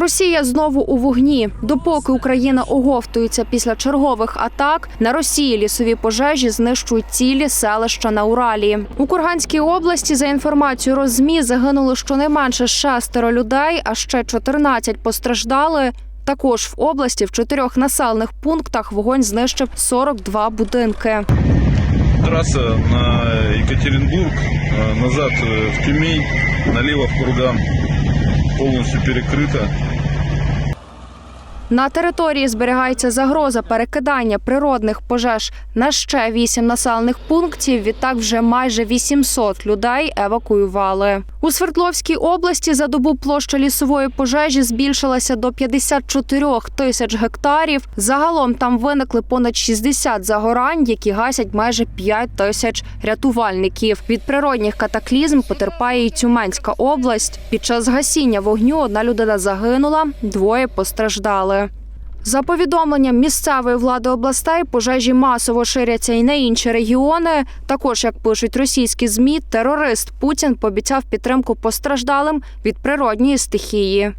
Росія знову у вогні. Допоки Україна оговтується після чергових атак, на Росії лісові пожежі знищують цілі селища на Уралі. У Курганській області, за інформацією Розмі, загинуло щонайменше шестеро людей, а ще 14 постраждали. Також в області в чотирьох населених пунктах вогонь знищив 42 будинки. Трасса на Екатеринбург, э, назад э, в Тюмень, налево в Курган полностью перекрыта. На території зберігається загроза перекидання природних пожеж на ще вісім населених пунктів. Відтак вже майже 800 людей евакуювали. У Свердловській області за добу площа лісової пожежі збільшилася до 54 тисяч гектарів. Загалом там виникли понад 60 загорань, які гасять майже 5 тисяч рятувальників. Від природних катаклізм потерпає і Тюменська область. Під час гасіння вогню одна людина загинула, двоє постраждали. За повідомленням місцевої влади областей, пожежі масово ширяться і на інші регіони. Також, як пишуть російські змі, терорист Путін пообіцяв підтримку постраждалим від природньої стихії.